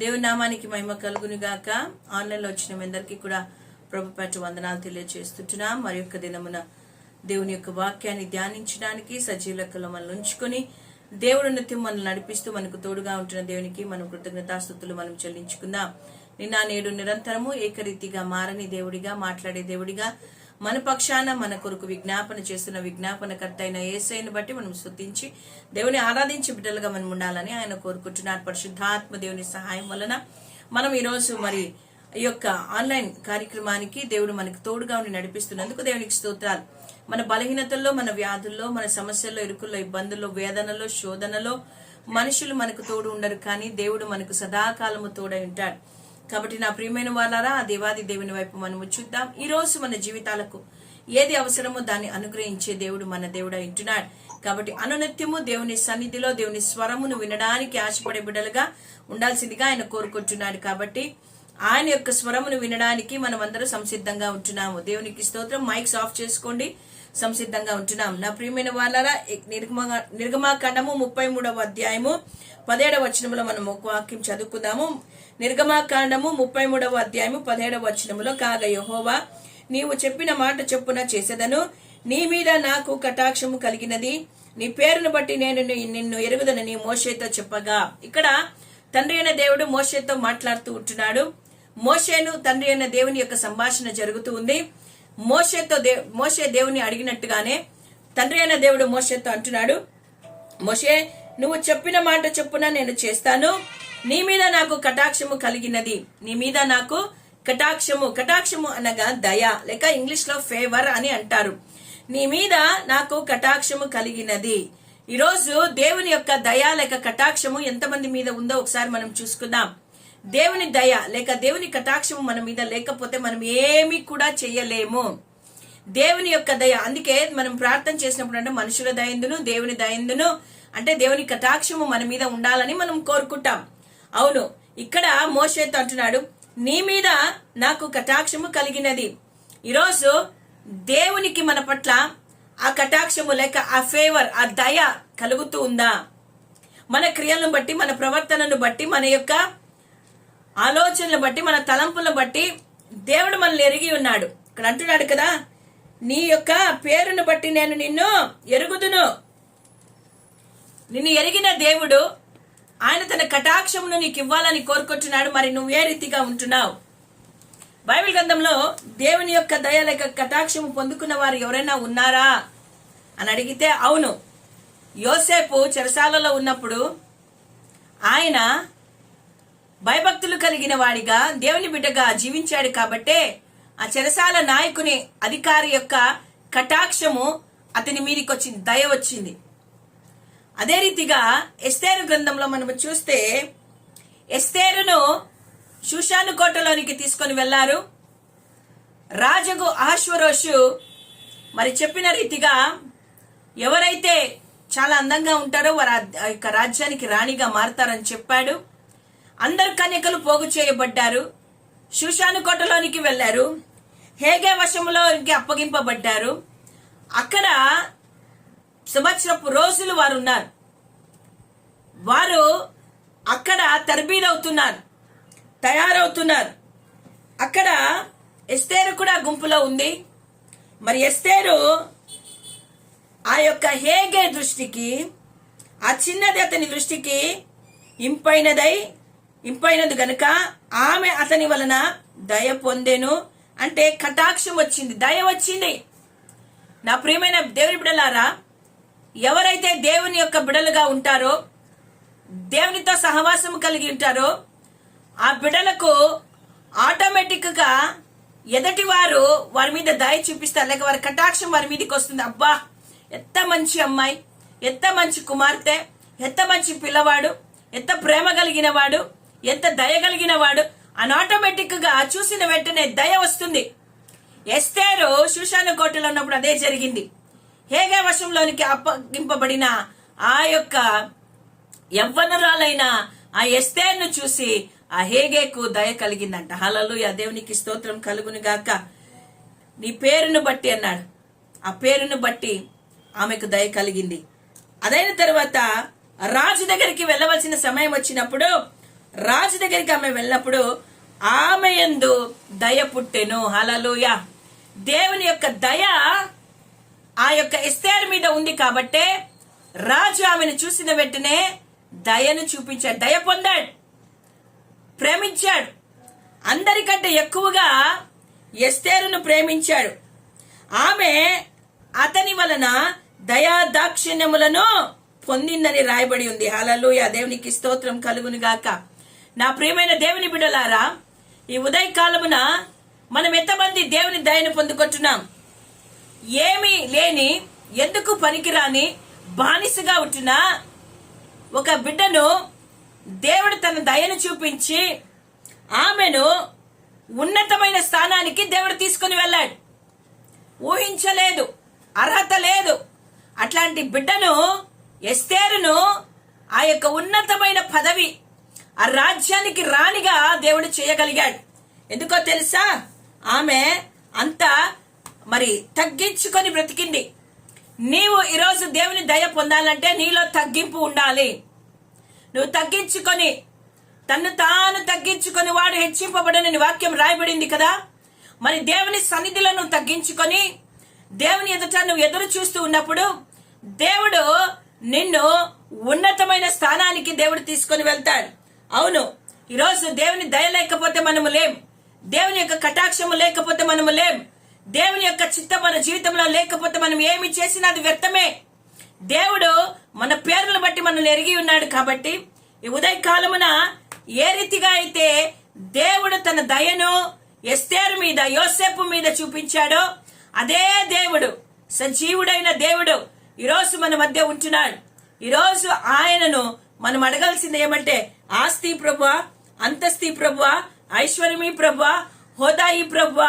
దేవుని నామానికి మహిమ కలుగునిగాక. ఆన్లైన్లో వచ్చిన మీ అందరికీ కూడా ప్రభు పేట వందనాలు తెలియజేస్తుంటున్నాం మరి యొక్క దినమున దేవుని యొక్క వాక్యాన్ని ధ్యానించడానికి సజీవ మనల్ని ఉంచుకొని దేవుడు నిత్యం మనల్ని నడిపిస్తూ మనకు తోడుగా ఉంటున్న దేవునికి మనం కృతజ్ఞతాస్థుతులు మనం చెల్లించుకుందాం. నిన్న నేడు నిరంతరము ఏకరీతిగా మారని దేవుడిగా మాట్లాడే దేవుడిగా మన పక్షాన మన కొరకు విజ్ఞాపన చేస్తున్న విజ్ఞాపనకర్త అయిన ఏసైని బట్టి మనం శుద్ధించి దేవుని ఆరాధించి బిడ్డలుగా మనం ఉండాలని ఆయన కోరుకుంటున్నారు. పరిశుద్ధాత్మ దేవుని సహాయం వలన మనం ఈరోజు మరి ఈ యొక్క ఆన్లైన్ కార్యక్రమానికి దేవుడు మనకు తోడుగా ఉండి నడిపిస్తున్నందుకు దేవునికి స్తోత్రాలు. మన బలహీనతల్లో మన వ్యాధుల్లో మన సమస్యల్లో ఇరుకుల్లో ఇబ్బందుల్లో వేదనలో శోధనలో మనుషులు మనకు తోడు ఉండరు కానీ దేవుడు మనకు సదాకాలము తోడై ఉంటాడు. కాబట్టి నా ప్రియమైన వాళ్ళారా ఆ దేవాది దేవుని వైపు మనము చూద్దాం. ఈ రోజు మన జీవితాలకు ఏది అవసరమో దాన్ని అనుగ్రహించే దేవుడు మన దేవుడు ఉంటున్నాడు. కాబట్టి అనునిత్యము దేవుని సన్నిధిలో దేవుని స్వరమును వినడానికి ఆశపడే బిడ్డలుగా ఉండాల్సిందిగా ఆయన కోరుకుంటున్నాడు. కాబట్టి ఆయన యొక్క స్వరమును వినడానికి మనం అందరూ సంసిద్ధంగా ఉంటున్నాము. దేవునికి స్తోత్రం. మైక్స్ ఆఫ్ చేసుకోండి. సంసిద్ధంగా ఉంటున్నాం. నా ప్రియమైన వాళ్ళరా నిర్గమ నిర్గమాకాండము ముప్పై మూడవ అధ్యాయము పదిహేడవ వచనంలో మనం ఒక వాక్యం చదువుకుందాము. నిర్గమాకాండము ముప్పై మూడవ అధ్యాయము పదిహేడవ వచనములో కాగ యహోవా నీవు చెప్పిన మాట చొప్పున చేసేదను నీ మీద నాకు కటాక్షము కలిగినది. నీ పేరును బట్టి నేను నిన్ను ఎరుగుదనని మోషేతో చెప్పగా. ఇక్కడ తండ్రి అయిన దేవుడు మోషేతో మాట్లాడుతూ ఉంటున్నాడు. మోషేను తండ్రి అయిన దేవుని యొక్క సంభాషణ జరుగుతూ ఉంది. మోషేతో దే మోషే దేవుని అడిగినట్టుగానే తండ్రి అయిన దేవుడు మోషేతో అంటున్నాడు. మోషే నువ్వు చెప్పిన మాట చెప్పున నేను చేస్తాను. నీ మీద నాకు కటాక్షము కలిగినది. నీ మీద నాకు కటాక్షము కటాక్షము అనగా దయ. లేక ఇంగ్లీష్లో ఫేవర్ అని అంటారు. నీ మీద నాకు కటాక్షము కలిగినది. ఈరోజు దేవుని యొక్క దయ లేక కటాక్షము ఎంతమంది మీద ఉందో ఒకసారి మనం చూసుకుందాం. దేవుని దయ లేక దేవుని కటాక్షము మన మీద లేకపోతే మనం ఏమీ కూడా చెయ్యలేము దేవుని యొక్క దయ. అందుకే మనం ప్రార్థన చేసినప్పుడు అంటే మనుషుల దయందును దేవుని దయందును. అంటే దేవుని కటాక్షము మన మీద ఉండాలని మనం కోరుకుంటాం. అవును ఇక్కడ మోషేత్ అంటున్నాడు నీ మీద నాకు కటాక్షము కలిగినది. ఈరోజు దేవునికి మన పట్ల ఆ కటాక్షము లేక ఆ ఫేవర్ ఆ దయ కలుగుతూ ఉందా? మన క్రియలను బట్టి మన ప్రవర్తనను బట్టి మన యొక్క ఆలోచనలు బట్టి మన తలంపులను బట్టి దేవుడు మనల్ని ఎరిగి ఉన్నాడు. ఇక్కడ అంటున్నాడు కదా నీ యొక్క పేరును బట్టి నేను నిన్ను ఎరుగుదును. నిన్ను ఎరిగిన దేవుడు ఆయన తన కటాక్షమును నీకు ఇవ్వాలని కోరుకుంటున్నాడు. మరి నువ్వు ఏ రీతిగా ఉంటున్నావు? బైబిల్ గ్రంథంలో దేవుని యొక్క దయ లేక కటాక్షము పొందుకున్న వారు ఎవరైనా ఉన్నారా? అని అడిగితే అవును. యోసేపు చెరసాలలో ఉన్నప్పుడు ఆయన భయభక్తులు కలిగిన వాడిగా దేవుని బిడ్డగా జీవించాడు కాబట్టే ఆ చెరసాల నాయకుని అధికారి యొక్క కటాక్షము అతని మీదకి వచ్చింది దయ వచ్చింది. అదే రీతిగా ఎస్తేరు గ్రంథంలో మనం చూస్తే ఎస్తేరును షూషాను కోటలోనికి తీసుకొని వెళ్ళారు రాజగు ఆశ్వరోషు మరి చెప్పిన రీతిగా ఎవరైతే చాలా అందంగా ఉంటారో వారు ఆ యొక్క రాజ్యానికి రాణిగా మారతారని చెప్పాడు. అందరు కన్యకలు పోగు చేయబడ్డారు. షూషాను కోటలోనికి వెళ్ళారు హేగే వశంలోకి అప్పగింపబడ్డారు. అక్కడ సంవత్సరపు రోజులు వారు ఉన్నారు వారు అక్కడ తర్బీదవుతున్నారు తయారవుతున్నారు. అక్కడ ఎస్తేరు కూడా గుంపులో ఉంది. మరి ఎస్తేరు ఆ యొక్క హేగే దృష్టికి ఆ చిన్నది అతని దృష్టికి ఇంపైనదై ఇంపైనది గనుక ఆమె అతని వలన దయ పొందెను అంటే కటాక్షం వచ్చింది దయ వచ్చింది. నా ప్రియమైన దేవుని బిడలారా ఎవరైతే దేవుని యొక్క బిడలుగా ఉంటారో దేవునితో సహవాసం కలిగి ఉంటారో ఆ బిడలకు ఆటోమేటిక్గా ఎదటి వారు వారి మీద దయ చూపిస్తారు. లేక వారి కటాక్షం వారి మీదకి వస్తుంది. అబ్బా ఎంత మంచి అమ్మాయి ఎంత మంచి కుమార్తె ఎంత మంచి పిల్లవాడు ఎంత ప్రేమ కలిగిన వాడు ఎంత దయ కలిగిన వాడు అని ఆటోమేటిక్గా చూసిన వెంటనే దయ వస్తుంది. ఎస్తేరు శుశాన కోటలో ఉన్నప్పుడు అదే జరిగింది. హేగే వశంలోనికి అప్పగింపబడిన ఆ యొక్క యవ్వనరాలైన ఆ ఎస్తేను చూసి ఆ హేగేకు దయ కలిగిందంట. హలలు ఆ దేవునికి స్తోత్రం కలుగును గాక. నీ పేరును బట్టి అన్నాడు. ఆ పేరును బట్టి ఆమెకు దయ కలిగింది. అదైన తర్వాత రాజు దగ్గరికి వెళ్ళవలసిన సమయం వచ్చినప్పుడు రాజు దగ్గరికి ఆమె వెళ్ళినప్పుడు ఆమె ఎందు దయ పుట్టెను. హలలుయ దేవుని యొక్క దయ ఆ యొక్క ఎస్తేర్ మీద ఉంది కాబట్టే రాజు ఆమెను చూసిన వెంటనే దయను చూపించాడు దయ పొందాడు ప్రేమించాడు. అందరికంటే ఎక్కువగా ఎస్తేరును ప్రేమించాడు. ఆమె అతని వలన దయా దాక్షిణ్యములను పొందిందని రాయబడి ఉంది. హలలుయ దేవునికి స్తోత్రం కలుగును గాక. నా ప్రియమైన దేవుని బిడలారా ఈ ఉదయ కాలమున మనం ఎంతమంది దేవుని దయను పొందుకుంటున్నాం? ఏమీ లేని ఎందుకు పనికిరాని బానిసగా ఉంటున్న ఒక బిడ్డను దేవుడు తన దయను చూపించి ఆమెను ఉన్నతమైన స్థానానికి దేవుడు తీసుకుని వెళ్ళాడు. ఊహించలేదు అర్హత లేదు. అట్లాంటి బిడ్డను ఎస్తేరును ఆ యొక్క ఉన్నతమైన పదవి ఆ రాజ్యానికి రాణిగా దేవుడు చేయగలిగాడు. ఎందుకో తెలుసా? ఆమె అంత మరి తగ్గించుకొని బ్రతికింది. నీవు ఈరోజు దేవుని దయ పొందాలంటే నీలో తగ్గింపు ఉండాలి. నువ్వు తగ్గించుకొని తన్ను తాను తగ్గించుకొని వాడు హెచ్చింపబడనని వాక్యం రాయబడింది కదా? మరి దేవుని సన్నిధిలో నువ్వు తగ్గించుకొని దేవుని ఎదుట నువ్వు ఎదురు చూస్తూ ఉన్నప్పుడు దేవుడు నిన్ను ఉన్నతమైన స్థానానికి దేవుడు తీసుకొని వెళ్తాడు. అవును ఈరోజు దేవుని దయ లేకపోతే మనము లేం. దేవుని యొక్క కటాక్షము లేకపోతే మనము లేం. దేవుని యొక్క చిత్తం మన జీవితంలో లేకపోతే మనం ఏమి చేసినా అది వ్యర్థమే. దేవుడు మన పేర్లను బట్టి మనల్ని ఎరిగి ఉన్నాడు కాబట్టి ఈ ఉదయకాలమున ఏ రీతిగా అయితే దేవుడు తన దయను ఎస్తేరు మీద యోసేపు మీద చూపించాడో అదే దేవుడు సజీవుడైన దేవుడు ఈరోజు మన మధ్య ఉంటున్నాడు. ఈరోజు ఆయనను మనం అడగాల్సింది ఏమంటే ఆస్తి ప్రభు అంతస్తి ప్రభు ఐశ్వర్యమీ ప్రభు హోదాయి ప్రభు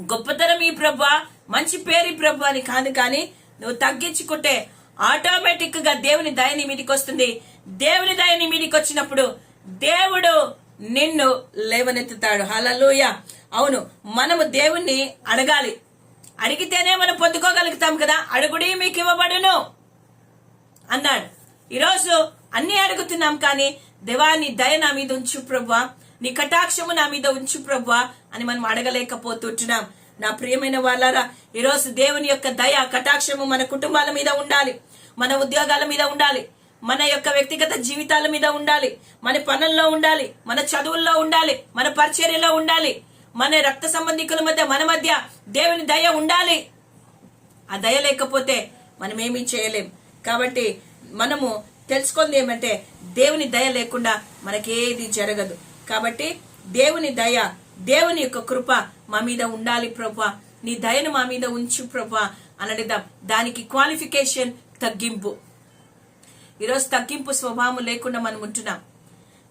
గొప్పతనం ఈ ప్రభు మంచి పేరు ప్రభు అని కాదు కానీ నువ్వు తగ్గించుకుంటే ఆటోమేటిక్గా దేవుని దయని నీ మీదకి వస్తుంది. దేవుని దయని నీ మీదకి వచ్చినప్పుడు దేవుడు నిన్ను లేవనెత్తుతాడు. హలలోయ అవును మనము దేవుణ్ణి అడగాలి. అడిగితేనే మనం పొందుకోగలుగుతాం కదా? అడుగుడి మీకు ఇవ్వబడును. అన్నాడు. ఈరోజు అన్ని అడుగుతున్నాం కానీ దేవాన్ని దయ నా మీద ఉంచు ప్రభా. నీ కటాక్షము నా మీద ఉంచు ప్రవ్వా అని మనం అడగలేకపోతుంటున్నాం. నా ప్రియమైన వాళ్ళారా ఈరోజు దేవుని యొక్క దయ కటాక్షము మన కుటుంబాల మీద ఉండాలి. మన ఉద్యోగాల మీద ఉండాలి. మన యొక్క వ్యక్తిగత జీవితాల మీద ఉండాలి. మన పనుల్లో ఉండాలి. మన చదువుల్లో ఉండాలి. మన పరిచర్యలో ఉండాలి. మన రక్త సంబంధికుల మధ్య మన మధ్య దేవుని దయ ఉండాలి. ఆ దయ లేకపోతే మనం ఏమీ చేయలేం. కాబట్టి మనము తెలుసుకుంది ఏమంటే దేవుని దయ లేకుండా మనకేది జరగదు. కాబట్టి దేవుని దయ దేవుని యొక్క కృప మా మీద ఉండాలి ప్రభా. నీ దయను మా మీద ఉంచు ప్రభా అని దానికి క్వాలిఫికేషన్ తగ్గింపు. ఈరోజు తగ్గింపు స్వభావం లేకుండా మనం ఉంటున్నాం.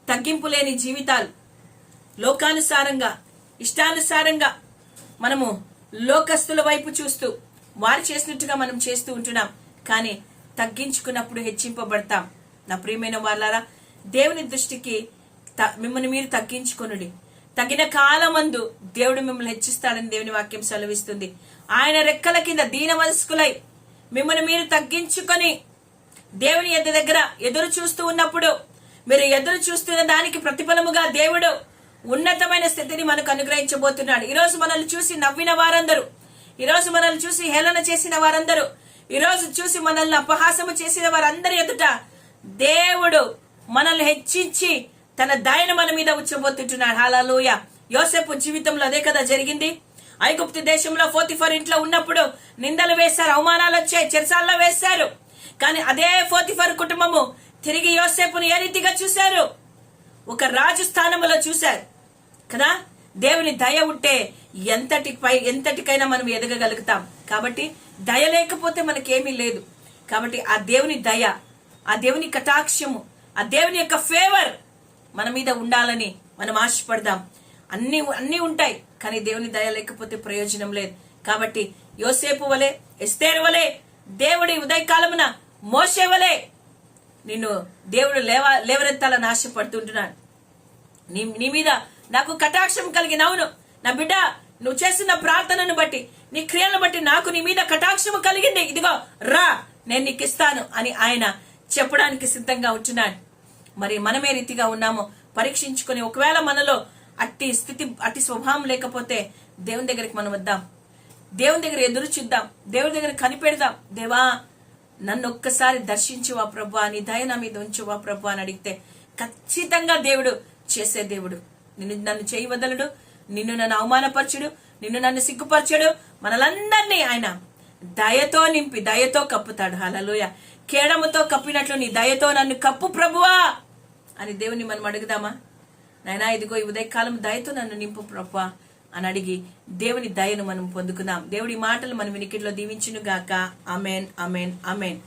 తగ్గింపు లేని జీవితాలు లోకానుసారంగా ఇష్టానుసారంగా మనము లోకస్తుల వైపు చూస్తూ వారు చేసినట్టుగా మనం చేస్తూ ఉంటున్నాం. కానీ తగ్గించుకున్నప్పుడు హెచ్చింపబడతాం. నా ప్రియమైన వాళ్ళారా దేవుని దృష్టికి మిమ్మల్ని మీరు తగ్గించుకొనుడి. తగిన కాలమందు దేవుడు మిమ్మల్ని హెచ్చిస్తాడని దేవుని వాక్యం సెలవిస్తుంది. ఆయన రెక్కల కింద దీన మనస్కులై మిమ్మల్ని మీరు తగ్గించుకొని దేవుని ఎద్ద దగ్గర ఎదురు చూస్తూ ఉన్నప్పుడు మీరు ఎదురు చూస్తున్న దానికి ప్రతిఫలముగా దేవుడు ఉన్నతమైన స్థితిని మనకు అనుగ్రహించబోతున్నాడు. ఈరోజు మనల్ని చూసి నవ్విన వారందరూ ఈరోజు మనల్ని చూసి హేళన చేసిన వారందరూ ఈరోజు చూసి మనల్ని అపహాసము చేసిన వారందరి ఎదుట దేవుడు మనల్ని హెచ్చించి తన దయను మన మీద ఉంచబోతుంటున్నాడు. హాలలోయ యోసేపు జీవితంలో అదే కదా జరిగింది. ఐగుప్తి దేశంలో ఫోర్తిఫర్ ఇంట్లో ఉన్నప్పుడు నిందలు వేశారు అవమానాలు వచ్చాయి చెరసాల్లో వేశారు. కానీ అదే ఫోతిఫర్ కుటుంబము తిరిగి యోసేపును ఏ రీతిగా చూశారు? ఒక రాజు స్థానంలో చూశారు. కదా? దేవుని దయ ఉంటే ఎంతటి పై ఎంతటికైనా మనం ఎదగగలుగుతాం. కాబట్టి దయ లేకపోతే మనకేమీ లేదు. కాబట్టి ఆ దేవుని దయ ఆ దేవుని కటాక్షము ఆ దేవుని యొక్క ఫేవర్ మన మీద ఉండాలని మనం ఆశపడదాం. అన్ని అన్ని ఉంటాయి కానీ దేవుని దయ లేకపోతే ప్రయోజనం లేదు. కాబట్టి యోసేపు వలె ఎస్తేరు వలె దేవుడి ఉదయకాలమున మోసే వలె నిన్ను దేవుడు లేవ లేవనెత్తాలని ఆశపడుతుంటున్నాడు. నీ నీ మీద నాకు కటాక్షం కలిగిన అవును నా బిడ్డ నువ్వు చేస్తున్న ప్రార్థనను బట్టి నీ క్రియలను బట్టి నాకు నీ మీద కటాక్షము కలిగింది. ఇదిగో రా నేను నీకు ఇస్తాను అని ఆయన చెప్పడానికి సిద్ధంగా ఉంటున్నాడు. మరి మనమే రీతిగా ఉన్నామో పరీక్షించుకొని ఒకవేళ మనలో అట్టి స్థితి అట్టి స్వభావం లేకపోతే దేవుని దగ్గరికి మనం వద్దాం. దేవుని దగ్గర ఎదురు చూద్దాం. దేవుని దగ్గర కనిపెడదాం. దేవా నన్ను ఒక్కసారి దర్శించువా ప్రభు నీ దయ నా మీద ఉంచువా ప్రభు అని అడిగితే ఖచ్చితంగా దేవుడు చేసే దేవుడు. నిన్ను నన్ను చేయి వదలడు నిన్ను నన్ను అవమానపరచుడు నిన్ను నన్ను సిగ్గుపరచడు మనలందరినీ ఆయన దయతో నింపి దయతో కప్పుతాడు. హలలోయ కేడముతో కప్పినట్లు నీ దయతో నన్ను కప్పు ప్రభువా! అని దేవుని మనం అడుగుదామా? నాయనా ఇదిగో ఈ ఉదయకాలం దయతో నన్ను నింపు ప్రభువా! అని అడిగి దేవుని దయను మనం పొందుకుందాం. దేవుడి మాటలు మన వినికిడిలో దీవించును గాక అమెన్ అమెన్ అమెన్